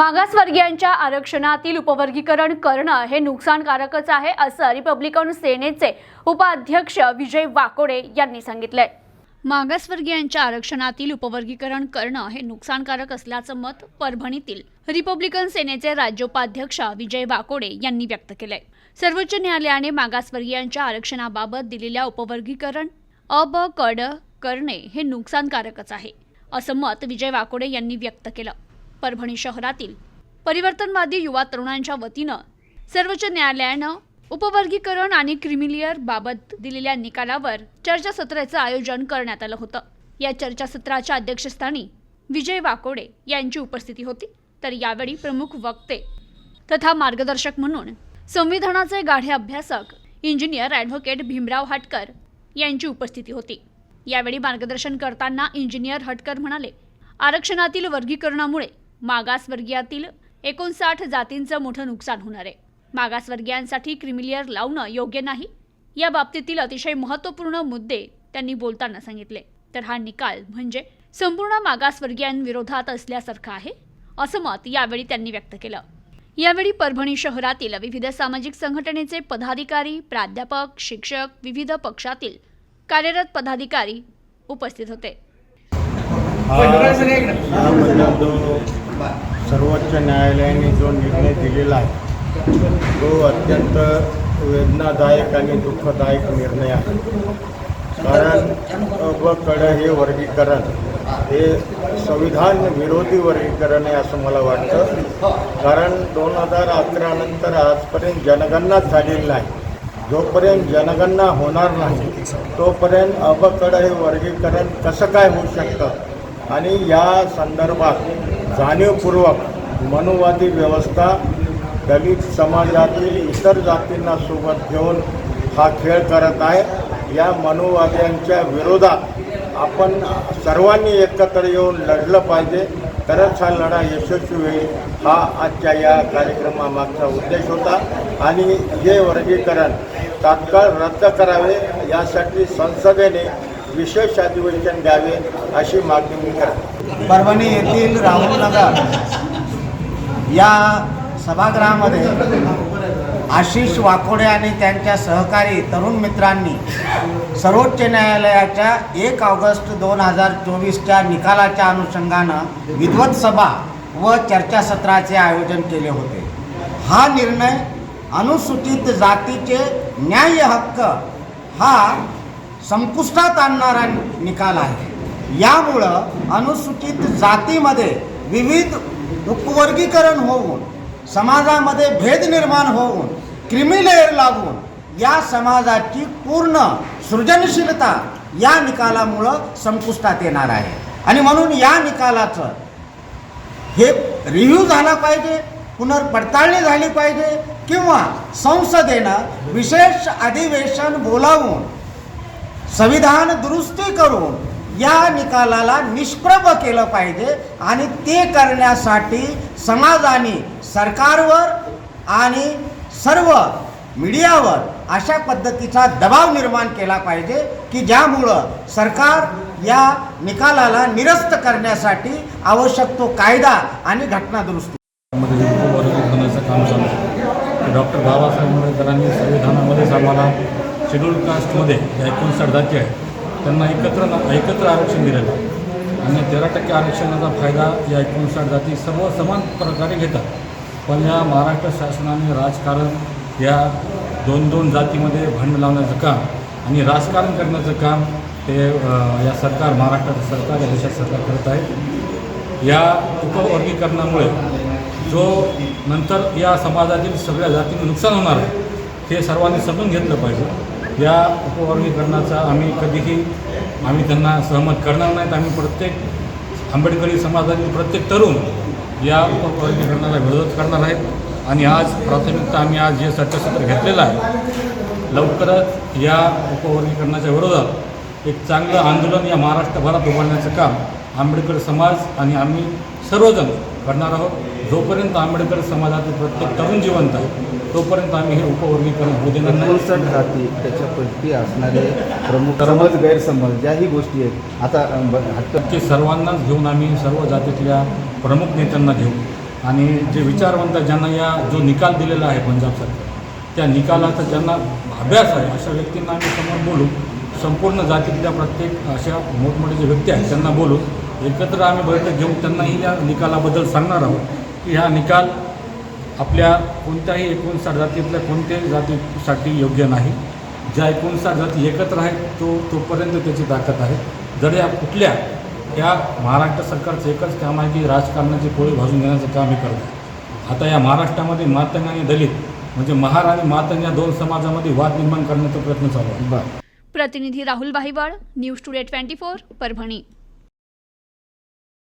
मागासवर्गीयांच्या आरक्षणातील उपवर्गीकरण करणं हे नुकसानकारकच आहे असं रिपब्लिकन सेनेचे उपाध्यक्ष विजय वाकोडे यांनी सांगितलंय. मागासवर्गीयांच्या आरक्षणातील उपवर्गीकरण करणं हे नुकसानकारक असल्याचं मत परभणीतील रिपब्लिकन सेनेचे राज्योपाध्यक्ष विजय वाकोडे यांनी व्यक्त केलंय. सर्वोच्च न्यायालयाने मागासवर्गीयांच्या आरक्षणाबाबत दिलेल्या उपवर्गीकरण अब कड करणे हे नुकसानकारकच आहे असं मत विजय वाकोडे यांनी व्यक्त केलं. परभणी शहरातील परिवर्तनवादी युवा तरुणांच्या वतीनं सर्वोच्च न्यायालयानं उपवर्गीकरण आणि क्रिमिलियर बाबत दिलेल्या निकालावर चर्चासत्राचं आयोजन करण्यात आलं होतं. या चर्चासत्राच्या अध्यक्षस्थानी विजय वाकोडे यांची उपस्थिती होती. तर यावेळी प्रमुख वक्ते तथा मार्गदर्शक म्हणून संविधानाचे गाढे अभ्यासक इंजिनियर ॲडव्होकेट भीमराव हटकर यांची उपस्थिती होती. यावेळी मार्गदर्शन करताना इंजिनियर हटकर म्हणाले आरक्षणातील वर्गीकरणामुळे मागासवर्गीयातील एकोणसाठ जातींचं मोठं नुकसान होणार आहे. मागासवर्गीयांसाठी क्रिमिलियर लावणं योग्य नाही. या बाबतीतील अतिशय महत्त्वपूर्ण मुद्दे त्यांनी बोलताना सांगितले. तर हा निकाल म्हणजे संपूर्ण मागासवर्गीयांविरोधात असल्यासारखं आहे असं मत यावेळी त्यांनी व्यक्त केलं. यावेळी परभणी शहरातील विविध सामाजिक संघटनेचे पदाधिकारी प्राध्यापक शिक्षक विविध पक्षातील कार्यरत पदाधिकारी उपस्थित होते. सर्वोच्च न्यायालयाने जो निर्णय दिलेला आहे तो अत्यंत वेदनादायक आणि दुःखदायक निर्णय आहे. कारण व कड हे वर्गीकरण हे संविधान विरोधी वर्गीकरण आहे असं मला वाटतं. कारण दोन हजार अकरा नंतर आजपर्यंत जनगणनाच झालेली नाही. जोपर्यंत जनगणना होणार नाही तोपर्यंत अबकडं हे वर्गीकरण कसं काय होऊ शकतं? आणि या संदर्भात जाणीवपूर्वक मनुवादी व्यवस्था दलित समाजातील इतर जातींना सोबत घेऊन हा खेळ करत आहे. या मनुवाद्यांच्या विरोधात आपण सर्वांनी एकत्र येऊन लढलं पाहिजे. तरच हा लढा यशस्वी होईल हा आजच्या या कार्यक्रमामागचा उद्देश होता. आणि हे वर्गीकरण तात्काळ रद्द करावे यासाठी संसदेने विशेष अधिवेशन द्यावे अशी मागणी मी करतो. परभणी येथील राहुलनगर या सभागृहामध्ये आशिष वाकोडे आणि त्यांच्या सहकारी तरुण मित्रांनी सर्वोच्च न्यायालयाच्या एक ऑगस्ट दोन हजार चोवीसच्या निकालाच्या अनुषंगानं विद्वत सभा व चर्चासत्राचे आयोजन केले होते. हा निर्णय अनुसूचित जातीचे न्याय हक्क हा संपुष्टात आणणारा निकाल आहे. यामुळं अनुसूचित जातीमध्ये विविध उपवर्गीकरण होऊन समाजामध्ये भेद निर्माण होऊन क्रिमिलेअर लागून या समाजाची पूर्ण सृजनशीलता या निकालामुळं संपुष्टात येणार आहे. आणि म्हणून या निकालाचं हे रिव्ह्यू झाला पाहिजे पुनर्पडताळणी झाली पाहिजे किंवा संसदेनं विशेष अधिवेशन बोलावून संविधान दुरुस्ती करून या निकालाला निष्प्रभ केलं पाहिजे आणि ते करण्यासाठी समाजाने सरकारवर आणि सर्व मीडियावर अशा पद्धतीचा दबाव निर्माण केला पाहिजे की ज्यामुळं सरकार या निकालाला निरस्त करण्यासाठी आवश्यक तो कायदा आणि घटनादुरुस्ती. काम चालू डॉक्टर बाबासाहेब आंबेडकरांनी संविधानामध्येच आम्हाला शेड्यूल कास्टमध्ये ज्या एकोणसाठ जाती आहेत. त्यांना एकत्र एकत्र आरक्षण दिलेलं आहे. आणि तेरा टक्के आरक्षणाचा फायदा या एकोणसाठ जाती सर्व समान प्रकारे घेतात. पण या महाराष्ट्र शासनाने राजकारण या दोन दोन जातीमध्ये भांड लावण्याचं काम आणि राजकारण करण्याचं काम ते या सरकार महाराष्ट्राचं सरकार या देशात सरकार करत आहे. या उपवर्गीकरणामुळे जो नंतर या समाजातील सगळ्या जातींना नुकसान होणार आहे ते सर्वांनी समजून घेतलं पाहिजे. या उपवर्गीकरणाचा आम्ही कधीही आम्ही त्यांना सहमत करणार नाहीत. आम्ही प्रत्येक आंबेडकरी समाजातील प्रत्येक तरुण या उपवर्गीकरणाला विरोध करणार आहेत. आणि आज प्राथमिकता आम्ही आज जे चर्चासत्र घेतलेलं आहे लवकरच या उपवर्गीकरणाच्या विरोधात एक चांगलं आंदोलन या महाराष्ट्रभरात उभारण्याचं काम आंबेडकर समाज आणि आम्ही सर्वजण करणार आहोत. जोपर्यंत आंबेडकर समाजातील प्रत्येक तरुण जिवंत आहे तोपर्यंत आम्ही हे उपवर्गीकरण होऊ देणार नाही. एकोणसाठ जाती त्याच्यापैकी असणारे प्रमुख समज गैरसमज ज्याही गोष्टी आहेत. आता की सर्वांनाच घेऊन आम्ही सर्व जातीतल्या प्रमुख नेत्यांना घेऊ. आणि जे विचारवंत ज्यांना या जो निकाल दिलेला आहे पंजाब सरकार त्या निकालाचा ज्यांना अभ्यास आहे अशा व्यक्तींना आम्ही समोर बोलू. संपूर्ण जातीतल्या प्रत्येक अशा मोठमोठे जे व्यक्ती आहेत त्यांना बोलून एकत्र आम्ही बैठक घेऊन त्यांनाही या निकालाबद्दल सांगणार आहोत की हा निकाल आपल्या कोणत्याही एकोणसाठ जातीतल्या कोणत्याही जातीसाठी योग्य नाही. ज्या एकोणसाठ जाती एकत्र आहेत तो तोपर्यंत त्याची ताकद आहे. जर या कुठल्या या महाराष्ट्र सरकारचं एकच काम आहे की राजकारणाची पोळी भाजून घेण्याचं काम हे करतं आता या महाराष्ट्रामध्ये मातंग आणि दलित म्हणजे महार आणि मातंग या दोन समाजामध्ये वाद निर्माण करण्याचा प्रयत्न चालू आहे. प्रतिनिधी Rahul Bahiwal news today twenty four Parbhani.